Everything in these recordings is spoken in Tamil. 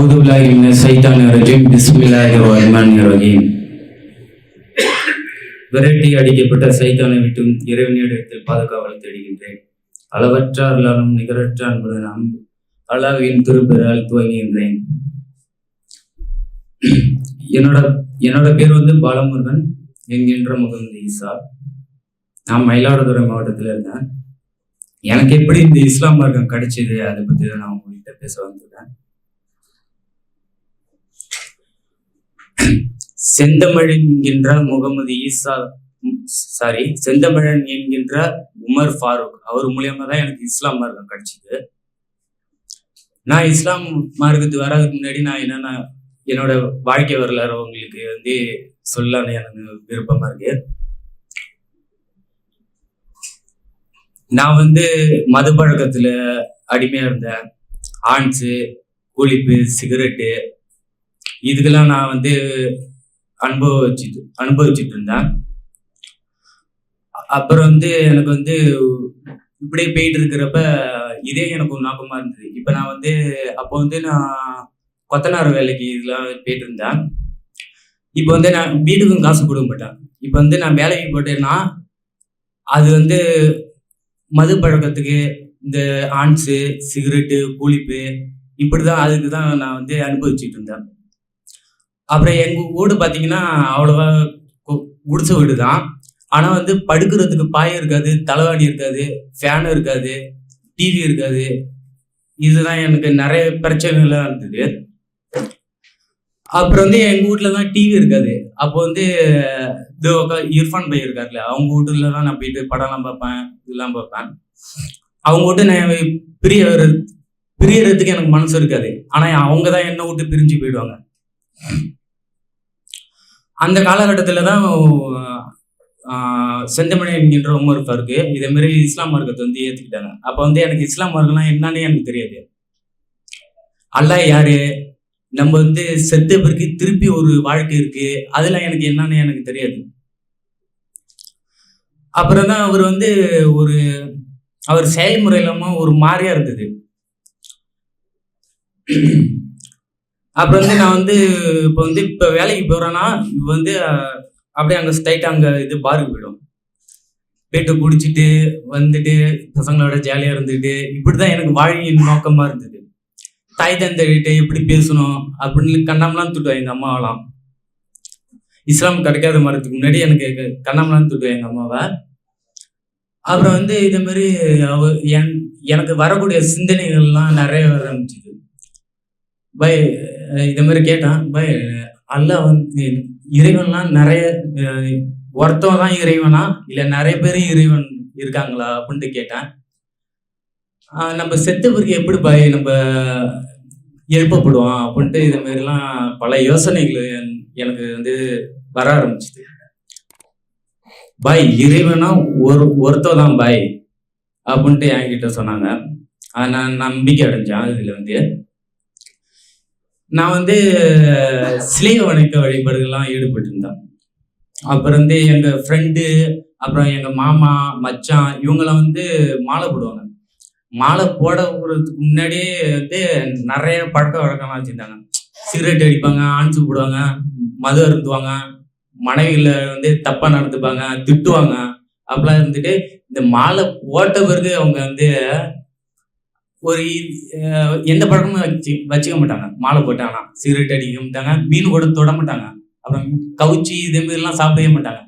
أعوذ بالله من الشيطان الرجيم بسم الله الرحمن الرحيم விரட்டி அடிக்கப்பட்ட சைத்தானை விட்டும் இறைவனிடத்தில் பாதுகாவல் தேடுகின்றேன் அளவற்ற அருளாலும் நிகரற்ற அன்புடனும் அல்லாவின் திருப்பெறால் துவங்குகின்றேன் என்னோட என்னோட பேர் வந்து பாலமுருகன் என்கின்ற முகமது ஈசா நான் மயிலாடுதுறை மாவட்டத்தில் இருந்தேன் எனக்கு எப்படி இந்த இஸ்லாம் மார்க்கம் கிடைச்சது அதை பற்றி தான் நான் உங்ககிட்ட பேச வந்திருக்கேன் செந்தமிழன் என்கின்ற முகமது ஈசா சாரி செந்தமிழன் என்கின்ற உமர் ஃபாரூக். அவர் மூலியமா தான் எனக்கு இஸ்லாம் மார்க்கம் கிடைச்சிது. நான் இஸ்லாம் மார்க்கத்துக்கு வர்றதுக்கு முன்னாடி நான் என்னென்ன என்னோட வாழ்க்கை வரலாறு உங்களுக்கு வந்து சொல்லலாம்னு எனக்கு விருப்பமா இருக்கு. நான் வந்து மது பழக்கத்துல அடிமையா இருந்தேன். ஆன்ஸு குளிப்பு சிகரெட்டு இதுக்கெல்லாம் நான் வந்து அனுபவிச்சுட்டு அனுபவிச்சுட்டு இருந்தேன் அப்புறம் வந்து எனக்கு வந்து இப்படியே போயிட்டு இருக்கிறப்ப இதே எனக்கு ஒரு ஞாபகமாக இருந்தது. இப்போ நான் வந்து அப்போ வந்து நான் கொத்தனார் வேலைக்கு இதெல்லாம் போயிட்டு இருந்தேன். இப்போ வந்து நான் வீட்டுக்கும் காசு கொடுக்க மாட்டேன். இப்போ வந்து நான் வேலைக்கு போட்டேன்னா அது வந்து மது பழக்கத்துக்கு இந்த ஆன்ஸு சிகரெட்டு கூலிப்பு இப்படிதான் அதுக்கு தான் நான் வந்து அனுபவிச்சுட்டு இருந்தேன். அப்புறம் எங்கள் வீடு பார்த்தீங்கன்னா அவ்வளோவா கு- வீடு தான். ஆனால் வந்து படுக்கிறதுக்கு பாய் இருக்காது தலைவாணி இருக்காது ஃபேன் இருக்காது டிவி இருக்காது. இதுதான் எனக்கு நிறைய பிரச்சனைகள்லாம் இருந்தது. அப்புறம் வந்து எங்கள் வீட்டில் தான் டிவி இருக்காது. அப்போ வந்து இது உக்கா- இர்ஃபான் பை இருக்காருல்ல அவங்க வீட்டுல தான் நான் போயிட்டு படம்லாம் பார்ப்பேன் இதெல்லாம் பார்ப்பேன். அவங்க விட்டு நான் பிரிய பிரியறதுக்கு எனக்கு மனசு இருக்காது. ஆனால் அவங்க தான் என்னை விட்டு பிரிஞ்சு போயிடுவாங்க. அந்த காலகட்டத்தில் தான் செந்தமணி என்கின்ற உமர் இருக்கு. இதே மாதிரி இஸ்லாம் மார்க்கத்தை வந்து ஏற்றுக்கிட்டாங்க அப்போ வந்து எனக்கு இஸ்லாம் மார்க்கம்னா என்னன்னு எனக்கு தெரியாது. அல்லாஹ் யாரு? நம்ம வந்து செத்த பிறகு திருப்பி ஒரு வாழ்க்கை இருக்கு. அதெல்லாம் எனக்கு என்னன்னு எனக்கு தெரியாது. அப்புறம் தான் அவர் வந்து ஒரு அவர் செயல்முறை இல்லாமல் ஒரு மாதிரியா இருந்தது. அப்புறம் வந்து நான் வந்து இப்போ வந்து இப்போ வேலைக்கு போகிறேன்னா இப்போ வந்து அப்படியே அங்கே ஸ்ட்ரைட்டாக அங்கே இது பாருக்கு போயிடும் போயிட்டு குடிச்சிட்டு வந்துட்டு பசங்களோட ஜாலியாக இருந்துட்டு இப்படி தான் எனக்கு வாழ்வியின் நோக்கமாக இருந்தது. தாய் தந்தைகிட்ட எப்படி பேசணும் அப்படின்னு கண்ணாமலாம் துட்டுவேன் எங்கள் அம்மாவெல்லாம். இஸ்லாம் கிடைக்காத மரத்துக்கு முன்னாடி எனக்கு கண்ணாமலாம் துட்டுவேன் எங்கள் அம்மாவை. அப்புறம் வந்து இதே மாதிரி அவ என் எனக்கு வரக்கூடிய சிந்தனைகள்லாம் நிறைய வர ஆரம்பிச்சுது. பை இந்த மாதிரி கேட்டான். பை அல்ல வந்து இறைவன்லாம் நிறைய ஒருத்தவன் தான் இறைவனா? இல்லை நிறைய பேர் இறைவன் இருக்காங்களா? அப்படின்ட்டு கேட்டேன். நம்ம செத்த பிறகு எப்படி பாய் நம்ம எழுப்பப்படுவோம் அப்படின்ட்டு இது மாதிரிலாம் பல யோசனைகள் என்- எனக்கு வந்து வர ஆரம்பிச்சுது. பாய் இறைவனா ஒரு ஒருத்தர் தான் பாய் அப்படின்ட்டு என்கிட்ட சொன்னாங்க. நான் நம்பிக்கை அடைஞ்சேன் இதில் வந்து. நான் வந்து சிலை வணக்க வழிபாடுகள்லாம் ஈடுபட்டிருந்தேன். அப்புறம் வந்து எங்கள் ஃப்ரெண்டு அப்புறம் எங்கள் மாமா மச்சான் இவங்கெல்லாம் வந்து மாலை போடுவாங்க. மாலை போட போடுறதுக்கு முன்னாடியே வந்து நிறைய பழக்க வழக்கம்லாம் வச்சுருந்தாங்க. சிகரெட் அடிப்பாங்க ஆன்சு போடுவாங்க மது அருந்துவாங்க மனைவிகளை வந்து தப்பாக நடந்துப்பாங்க திட்டுவாங்க. அப்படிலாம் இருந்துட்டு இந்த மாலை போட்ட பிறகு அவங்க வந்து ஒரு எந்த பழக்கமும் வச்சு வச்சுக்க மாட்டாங்க. மாலை போட்டாங்கன்னா சிகரெட் அடிக்க மாட்டாங்க மீன் கூட தொட மாட்டாங்க. அப்புறம் கவுச்சி இதே மாதிரிலாம் சாப்பிடவே மாட்டாங்க.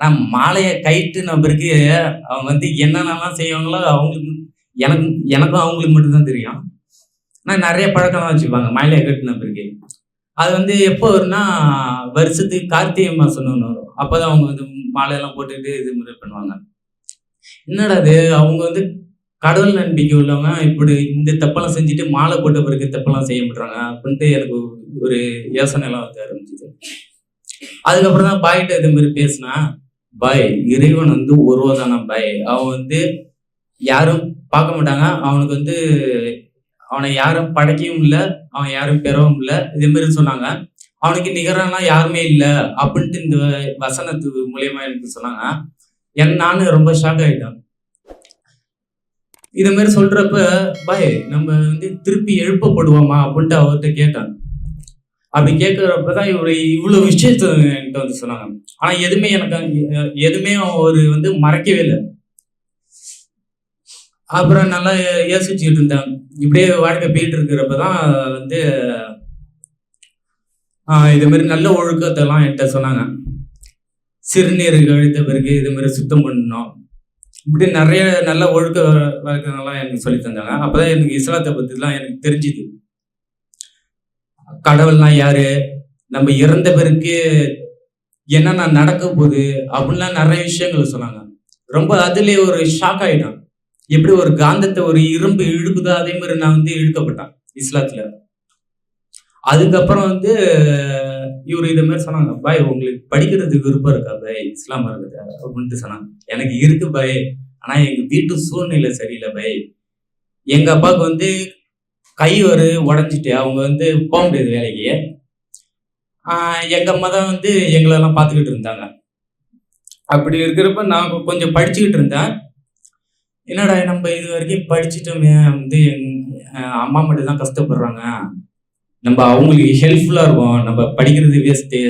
ஆனால் மாலையை கைட்டுன நபருக்கு அவங்க வந்து என்னென்னலாம் செய்வாங்களோ அவங்களுக்கு எனக்கு எனக்கும் அவங்களுக்கு மட்டும்தான் தெரியும். ஆனால் நிறைய பழக்கம்லாம் வச்சுப்பாங்க மாலையை கட்டின நபருக்கு அது வந்து எப்போ வரும்னா வருஷத்துக்கு கார்த்திகை மாதம்னு ஒன்று வரும். அப்போதான் அவங்க வந்து மாலையெல்லாம் போட்டுக்கிட்டு இது மாதிரி பண்ணுவாங்க. என்னடா அது அவங்க வந்து கடவுள் நம்பிக்கை உள்ளவங்க இப்படி இந்த தப்பெல்லாம் செஞ்சுட்டு மாலை போட்ட பிறகு தப்பெல்லாம் செய்ய மாட்டாங்க அப்படின்ட்டு எனக்கு ஒரு யோசனை எல்லாம் வந்து ஆரம்பிச்சுது. அதுக்கப்புறம் தான் பாய்கிட்ட இது மாதிரி பேசினா பாய் இறைவன் வந்து ஒருவதான பாய்? அவன் வந்து யாரும் பார்க்க மாட்டாங்க. அவனுக்கு வந்து அவனை யாரும் படைக்கவும் இல்லை அவன் யாரும் பெறவும் இல்லை. இதே மாதிரி சொன்னாங்க. அவனுக்கு நிகரானா யாருமே இல்லை. அப்படின்ட்டு இந்த வசனத்து மூலியமா எனக்கு சொன்னாங்க. என் நானும் ரொம்ப ஷாக் ஆயிட்டேன். இது மாதிரி சொல்றப்ப பாய் நம்ம வந்து திருப்பி எழுப்பப்படுவோமா? அப்படின்ட்டு அவர்கிட்ட கேட்டான் அப்படி கேட்கறப்பதான் இவரு இவ்வளவு விஷயத்த என்கிட்ட வந்து சொன்னாங்க. ஆனா எதுவுமே எனக்கு எதுவுமே ஒரு வந்து மறைக்கவே இல்லை. அப்புறம் நல்லா யோசிச்சுட்டு இருந்தேன் இப்படியே வாழ்க்கை போயிட்டு இருக்கிறப்பதான் வந்து ஆஹ் இது மாதிரி நல்ல ஒழுக்கத்தெல்லாம் என்கிட்ட சொன்னாங்க. சிறுநீர் கழித்த பிறகு இது மாதிரி சுத்தம் பண்ணணும் இப்படி நிறைய நல்ல ஒழுக்க வழக்கங்கள்லாம் எனக்கு சொல்லி தந்தாங்க. அப்பதான் எனக்கு இஸ்லாத்தை பத்திலாம் எனக்கு தெரிஞ்சுது. கடவுள்னா யாரு? நம்ம இறந்த பிறகு என்னென்ன நடக்க போகுது? அப்படின்லாம் நிறைய விஷயங்கள் சொன்னாங்க. ரொம்ப அதுலேயே ஒரு ஷாக் ஆகிட்டான் எப்படி ஒரு காந்தத்தை ஒரு இரும்பு இழுக்குதோ அதே மாதிரி நான் வந்து இழுக்கப்பட்டேன் இஸ்லாத்துல. அதுக்கப்புறம் வந்து இவர் இதை மாதிரி சொன்னாங்க பாய் உங்களுக்கு படிக்கிறதுக்கு விருப்பம் இருக்கா பாய் இஸ்லாம் இருக்குது அப்படின்ட்டு சொன்னாங்க. எனக்கு இருக்கு பாய் ஆனா எங்க வீட்டு சூழ்நிலை சரியில்லை பாய் எங்க அப்பாவுக்கு வந்து கை ஒரு உடஞ்சிட்டு அவங்க வந்து போக முடியாது வேலைக்கு. எங்கள் எங்க அம்மா தான் வந்து எங்களெல்லாம் பார்த்துக்கிட்டு இருந்தாங்க. அப்படி இருக்கிறப்ப நான் கொஞ்சம் படிச்சுக்கிட்டு இருந்தேன். என்னடா நம்ம இது வரைக்கும் படிச்சுட்டோமே வந்து எங் அம்மா மட்டும் தான் கஷ்டப்படுறாங்க. நம்ம அவங்களுக்கு ஹெல்ப்ஃபுல்லா இருக்கும். நம்ம படிக்கிறது வேஸ்ட்டு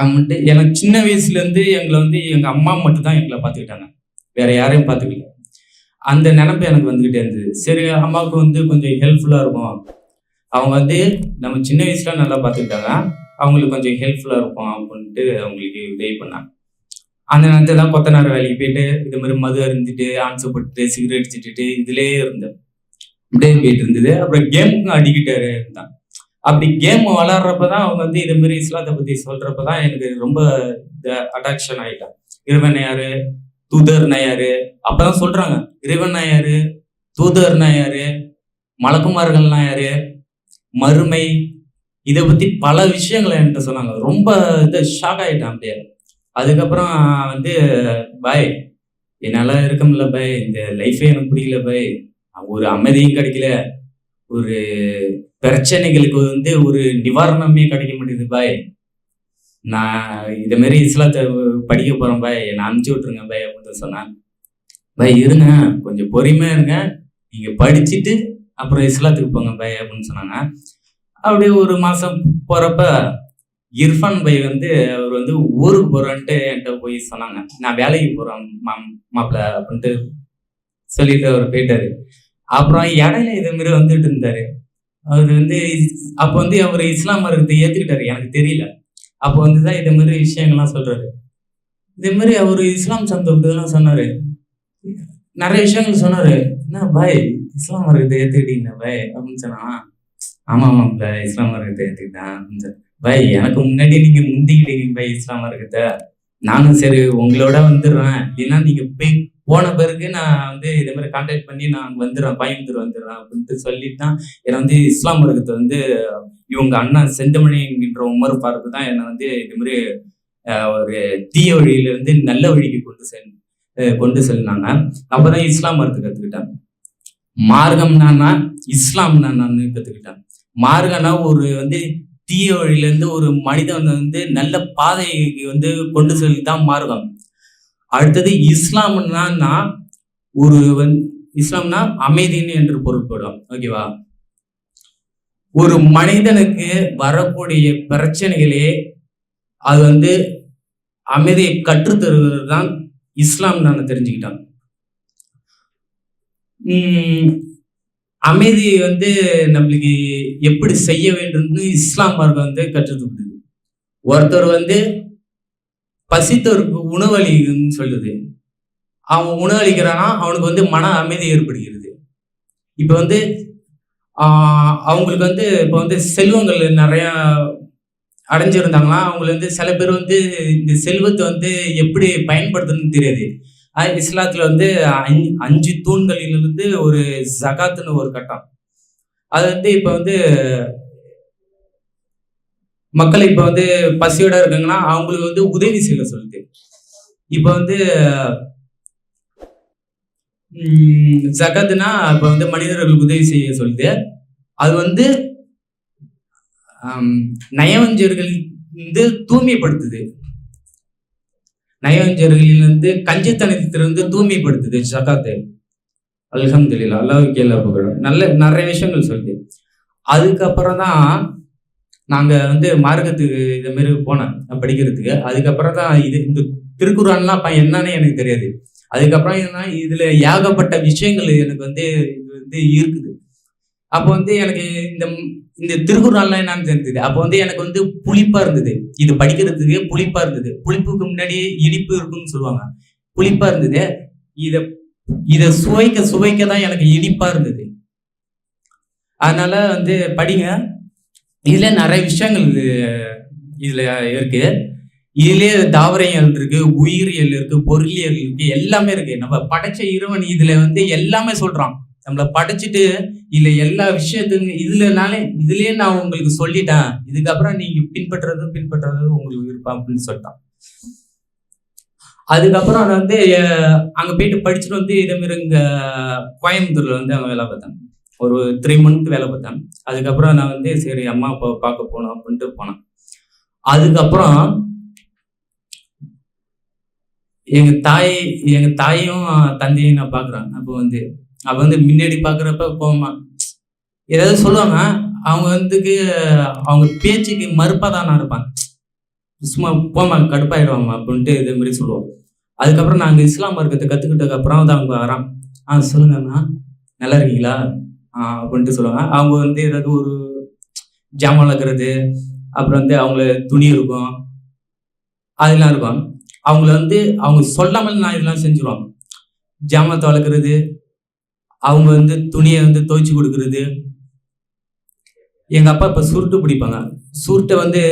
அப்படின்ட்டு எனக்கு சின்ன வயசுல இருந்து எங்களை வந்து எங்க அம்மா மட்டும் தான் எங்களை பார்த்துக்கிட்டாங்க. வேற யாரையும் பார்த்துக்கல. அந்த நினப்பு எனக்கு வந்துகிட்டே இருந்தது. சரி அம்மாவுக்கு வந்து கொஞ்சம் ஹெல்ப்ஃபுல்லா இருக்கும். அவங்க வந்து நம்ம சின்ன வயசுல நல்லா பார்த்துக்கிட்டாங்க. அவங்களுக்கு கொஞ்சம் ஹெல்ப்ஃபுல்லா இருக்கும். அப்படின்ட்டு அவங்களுக்கு உதவி பண்ணாங்க. அந்த நேரத்துல தான் கொத்தனார் வேலைக்கு போயிட்டு இது மாதிரி மது அருந்துட்டு போட்டுட்டு சிகரெட் அடிச்சுட்டு இதுலயே இருந்தேன். இப்படியே போயிட்டு இருந்தது அப்புறம் கேமுக்கும் அடிக்கிட்டு இருந்தான். அப்படி கேம் விளாட்றப்பதான் அவங்க வந்து இதே மாதிரி இஸ்லாத்தை பத்தி சொல்றப்பதான் எனக்கு ரொம்ப அட்ராக்ஷன் ஆயிட்டான் இறைவன் யாரு? தூதர் நாயாரு அப்பதான் சொல்றாங்க. இறைவன் நாயாரு தூதர் நாயாரு மலக்குமார்கள் நாயாரு மறுமை. இதை பத்தி பல விஷயங்களை என்கிட்ட சொன்னாங்க. ரொம்ப இது ஷாக் ஆயிட்டேன் அப்படியே. அதுக்கப்புறம் வந்து பாய் என்னால இருக்க முடியல பாய். இந்த லைஃபே எனக்கு பிடிக்கல பாய். ஒரு அமைதியும் கிடைக்கல. ஒரு பிரச்சனைகளுக்கு வந்து ஒரு நிவாரணமே கிடைக்க மாட்டேங்குது பாய். நான் இதை மாரி இஸ்லாத்தை படிக்க போறேன் பாய். என்னை அனுப்பிச்சி விட்ருங்க பாய் அப்படின்னு சொன்னாங்க. பாய் இருங்க. கொஞ்சம் பொறுமையா இருங்க. நீங்க படிச்சுட்டு அப்புறம் இஸ்லாத்துக்கு போங்க பாய் அப்படின்னு சொன்னாங்க. அப்படியே ஒரு மாசம் போறப்ப இர்ஃபான் பை வந்து அவர் வந்து ஊருக்கு போறேன்ட்டு என்கிட்ட போய் சொன்னாங்க. நான் வேலைக்கு போறேன் மாம் மாப்பிள்ள அப்படின்ட்டு சொல்லிட்டு அவர் போயிட்டாரு. அப்புறம் இடையில இதே மாதிரி வந்துட்டு இருந்தாரு. அவர் வந்து அப்போ வந்து அவர் இஸ்லாம் மருத்துவத்தை ஏத்துக்கிட்டாரு. எனக்கு தெரியல. அப்போ வந்து தான் இதே மாதிரி விஷயங்கள்லாம் சொல்றாரு. இதே மாதிரி அவர் இஸ்லாம் சந்தோஷத்துலாம் சொன்னாரு. நிறைய விஷயங்கள் சொன்னாரு. என்ன பாய் இஸ்லாம் மருத்துவத்தை ஏத்துக்கிட்டீங்க பாய்? அப்படின்னு சொன்னா ஆமா ஆமாம்ல இஸ்லாம் மருத்துவத்தை ஏத்துக்கிட்டேன். அப்படின்னு சொன்னாரு. பாய் எனக்கு முன்னாடி நீங்க முந்திக்கிட்டீங்க பாய் இஸ்லாம் மருத்துவத்தை நானும் சரி உங்களோட வந்துடுறேன். இல்லைன்னா நீங்க போய் போன பிறகு நான் வந்து இதே மாதிரி கான்டாக்ட் பண்ணி நான் அங்கே வந்துடுறேன் பயந்துரு வந்துடுறேன் அப்படின்ட்டு சொல்லிட்டு தான் என்னை வந்து இஸ்லாம் மருகத்தை வந்து இவங்க அண்ணன் செந்தமணிங்கிற உமர் ஃபாருக்கு தான் என்னை வந்து இது மாதிரி ஒரு தீய வழியிலிருந்து நல்ல வழிக்கு கொண்டு செல் கொண்டு செல்லினாங்க. அப்பதான் இஸ்லாம் மருத்து கற்றுக்கிட்டேன் மார்க்கம்னா இஸ்லாம்னா நான் கற்றுக்கிட்டேன் மார்க்கம்னா ஒரு வந்து தீய வழியிலேருந்து ஒரு மனிதன் வந்து நல்ல பாதைக்கு வந்து கொண்டு செல்லி தான் மார்க்கம். அடுத்தது இஸ்லாம்னா ஒரு இஸ்லாம்னா அமைதின்னு என்று பொருட்படும் ஓகேவா? ஒரு மனிதனுக்கு வரக்கூடிய பிரச்சனைகளே அது வந்து அமைதியை கற்றுத்தருவது தான் இஸ்லாம் நான் தெரிஞ்சுக்கிட்டேன் அமைதியை அமைதி வந்து நம்மளுக்கு எப்படி செய்ய வேண்டும்னு இஸ்லாம் மார்க்கம் வந்து கற்றுக் கொடுக்குது. ஒருத்தர் வந்து பசித்தவருக்கு உணவளின்னு சொல்லுது. அவன் உணவளிக்கிறான்னா அவனுக்கு வந்து மன அமைதி ஏற்படுகிறது. இப்போ வந்து அவங்களுக்கு வந்து இப்போ வந்து செல்வங்கள் நிறையா அடைஞ்சிருந்தாங்கன்னா அவங்களுக்கு வந்து சில பேர் வந்து இந்த செல்வத்தை வந்து எப்படி பயன்படுத்தணும்னு தெரியாது. இஸ்லாத்தில் வந்து அஞ்சு அஞ்சு தூண்களிலிருந்து ஒரு ஜகாத்துன்னு ஒரு கட்டம். அது வந்து இப்போ வந்து மக்கள் இப்போ வந்து பசியோட இருக்காங்கன்னா அவங்களுக்கு வந்து உதவி செய்ய சொல்லுது. இப்போ வந்து உம், இப்போ வந்து மனிதர்களுக்கு உதவி செய்ய சொல்லுது. அது வந்து நயவஞ்சர்கள் வந்து தூய்மைப்படுத்துது. நயவஞ்சர்களிலிருந்து கஞ்சித்தனத்திலிருந்து தூய்மைப்படுத்துது ஜகாத்து அல்ஹம்துல்லா அல்லாஹ் எல்லா புகழும் நல்ல நிறைய விஷயங்கள் சொல்லுது. அதுக்கப்புறம் தான் நாங்கள் வந்து மார்க்கத்துக்கு இது மாரி போனேன் படிக்கிறதுக்கு. அதுக்கப்புறம் தான் இது இந்த திருக்குறான்லாம் அப்ப என்னன்னு எனக்கு தெரியாது. அதுக்கப்புறம் என்ன இதில் ஏகப்பட்ட விஷயங்கள் எனக்கு வந்து இது வந்து இருக்குது. அப்போ வந்து எனக்கு இந்த இந்த திருக்குறள்லாம் என்னன்னு தெரிஞ்சது. அப்போ வந்து எனக்கு வந்து புளிப்பாக இருந்தது. இது படிக்கிறதுக்கு புளிப்பாக இருந்தது. புளிப்புக்கு முன்னாடி இனிப்பு இருக்குன்னு சொல்லுவாங்க. புளிப்பாக இருந்தது. இதை இதை சுவைக்க சுவைக்க தான் எனக்கு இனிப்பாக இருந்தது. அதனால வந்து படிங்க. இதுல நிறைய விஷயங்கள் இதுல இருக்கு. இதுலயே தாவரவியல் இருக்கு உயிரியல் இருக்கு பொருளியல் இருக்கு எல்லாமே இருக்கு. நம்ம படைச்ச இறைவன் இதுல வந்து எல்லாமே சொல்றான். நம்மள படைச்சிட்டு இல்ல எல்லா விஷயத்துக்கும் இதுலனாலே இதுலயே நான் உங்களுக்கு சொல்லிட்டேன். இதுக்கப்புறம் நீங்க பின்பற்றுறதும் பின்பற்றுறதும் உங்களுக்கு விருப்பம் அப்படின்னு சொல்லிட்டான். அதுக்கப்புறம் நான் வந்து அங்க போயிட்டு படிச்சுட்டு வந்து இதே மாதிரி கோயம்புத்தூர்ல வந்து அவங்க வேலை பார்த்தாங்க. ஒரு த்ரீ மந்த் வேலை பார்த்தேன். அதுக்கப்புறம் நான் வந்து சரி அம்மா அப்பா பார்க்க போகணும் அப்படின்ட்டு போனேன். அதுக்கப்புறம் எங்க தாய் எங்க தாயும் தந்தையும் நான் பாக்குறேன் அப்போ வந்து அப்ப வந்து முன்னாடி பாக்குறப்ப கோமா ஏதாவது சொல்லுவாங்க அவங்க வந்துக்கு அவங்க பேச்சுக்கு மறுப்பாக தான் நான் இருப்பேன். சும்மா போமா கடுப்பாயிடுவாங்க அப்படின்ட்டு இதே மாதிரி சொல்லுவோம். அதுக்கப்புறம் நாங்கள் இஸ்லாம் மார்க்கத்தை கற்றுக்கிட்டதுக்கப்புறம் தான் அவங்க வரான் ஆ சொல்லுங்கண்ணா நல்லா இருக்கீங்களா? அப்படின்ட்டு சொல்லுவாங்க. அவங்க வந்து ஏதாவது ஒரு ஜாமான் வளர்க்குறது அப்புறம் வந்து அவங்கள துணி இருக்கும் அதெல்லாம் இருக்கும். அவங்கள வந்து அவங்க சொல்லாமல் நான் இதெல்லாம் செஞ்சுருவோம் ஜாமத்தை வளர்க்குறது அவங்க வந்து துணியை வந்து துவைச்சு கொடுக்கறது. எங்கள் அப்பா இப்போ சுருட்டு பிடிப்பாங்க. சுருட்டை வந்து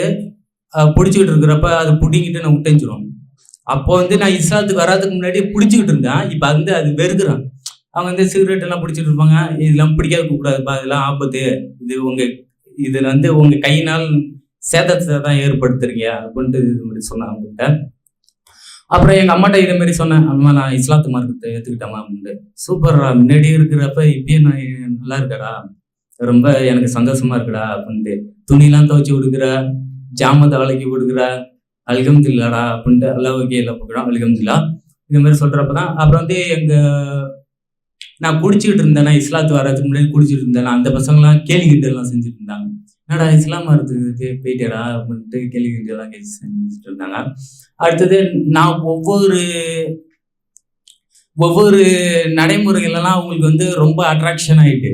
பிடிச்சிக்கிட்டு இருக்கிறப்ப அதை பிடிங்கிட்டு நான் விட்டஞ்சிரும் அப்போ வந்து நான் இஸ்லாத்துக்கு வராதுக்கு முன்னாடி பிடிச்சிக்கிட்டு இருந்தேன். இப்போ வந்து அது வெறுக்கிறேன். அவங்க வந்து சிகரெட் எல்லாம் பிடிச்சிட்டு இருப்பாங்க. இதெல்லாம் பிடிக்காத கூடாதுப்பா இதெல்லாம் ஆபத்து. இது உங்க இதுல வந்து உங்க கையினால் சேதத்தை தான் ஏற்படுத்துறீங்க அப்படின்ட்டு இது மாதிரி சொன்னாங்க அவங்ககிட்ட அப்புறம் எங்க அம்மாட்ட இதே மாதிரி சொன்னேன். அம்மா நான் இஸ்லாத்து மார்க்கத்தை ஏத்துக்கிட்டேம்மா அப்படின்ட்டு சூப்பர்ரா முன்னாடி இருக்கிறப்ப இப்பயே நான் நல்லா இருக்கடா. ரொம்ப எனக்கு சந்தோஷமா இருக்குடா அப்படின்ட்டு. துணிலாம் துவைச்சு கொடுக்குற ஜாமத்தை வளைக்கி கொடுக்குற அல்கம்துல்லாடா அப்படின்ட்டு அல்லா ஓகே எல்லாம் போகிறோம் அல்கம்துல்லா இது மாதிரி சொல்றப்பதான். அப்புறம் வந்து எங்கள் நான் குடிச்சிட்டு இருந்தேன்னா இஸ்லாத்து வர்றதுக்கு முன்னாடி குடிச்சிட்டு இருந்தேன் அந்த பசங்களாம் கேலி கிட்ட எல்லாம் செஞ்சுட்டு இருந்தாங்க என்னடா இஸ்லாம் மரத்துக்கு போயிட்டேடா அப்படின்ட்டு கேள்வி கிட்ட எல்லாம் செஞ்சுட்டு இருந்தாங்க அடுத்தது நான் ஒவ்வொரு ஒவ்வொரு நடைமுறைகளெல்லாம் அவங்களுக்கு வந்து ரொம்ப அட்ராக்ஷன் ஆயிட்டு.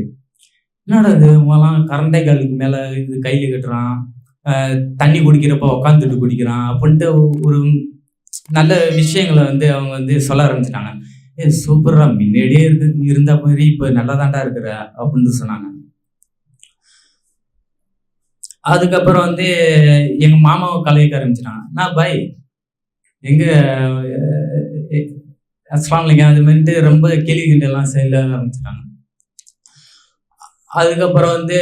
என்னடா இது இவன்லாம் கரண்டை காலுக்கு மேலே இது கையில் கட்டுறான் தண்ணி குடிக்கிறப்ப உக்காந்துட்டு குடிக்கிறான் அப்படின்ட்டு ஒரு நல்ல விஷயங்களை வந்து அவங்க வந்து சொல்ல ஆரம்பிச்சிட்டாங்க. ஏ சூப்பரா முன்னாடியே இருக்கு இருந்த மாதிரி இப்ப நல்லாதான்டா இருக்கிற அப்படின்னு சொன்னாங்க. அதுக்கப்புறம் வந்து எங்க மாமாவை கலையக்க ஆரம்பிச்சிட்டாங்க நான் பாய் எங்க அஸ்லாம்லிங்க அது மாதிரிட்டு ரொம்ப கேள்வி கிண்டெல்லாம் செய்ய ஆரம்பிச்சிட்டாங்க. அதுக்கப்புறம் வந்து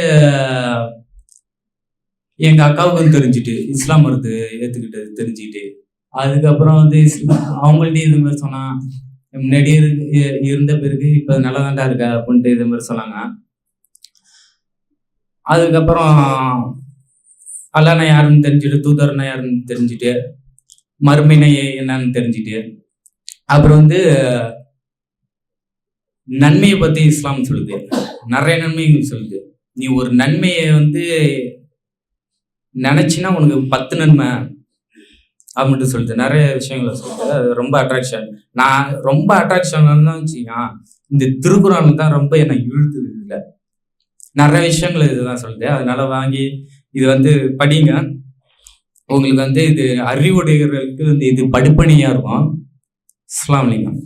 எங்கள் அக்காவுக்கு அக்காவுக்கும் தெரிஞ்சுட்டு இஸ்லாம் மருத்து ஏத்துக்கிட்டு தெரிஞ்சுக்கிட்டு அதுக்கப்புறம் வந்து இஸ்லாம் அவங்கள்ட்டையும் இது மாதிரி சொன்னா முன்னாடி இருந்த பிறகு இப்ப நல்லா தாண்டா இருக்க அப்படின்ட்டு இது மாதிரி சொன்னாங்க. அதுக்கப்புறம் அல்லானா யாருன்னு தெரிஞ்சுட்டு தூதர்னா யாருன்னு தெரிஞ்சுட்டு மறுமைனை என்னன்னு தெரிஞ்சுட்டு அப்புறம் வந்து நன்மையை பத்தி இஸ்லாம் சொல்லுது. நிறைய நன்மைகள் சொல்லுது. நீ ஒரு நன்மையை வந்து நினச்சின்னா உனக்கு பத்து நன்மை. அப்படின்ட்டு சொல்லுது நிறைய விஷயங்களை சொல்லுது அது ரொம்ப அட்ராக்ஷன் நான் ரொம்ப அட்ராக்ஷன் வச்சுக்கா இந்த திருக்குறள் தான் ரொம்ப என்னை இழுத்துது இதில். நிறைய விஷயங்கள் இதுதான் சொல்லுது அதனால வாங்கி இது வந்து படிங்க. உங்களுக்கு வந்து இது அறிவுடையவர்களுக்கு வந்து இது படிப்பணியாக இருக்கும். அஸ்ஸலாமு அலைக்கும்.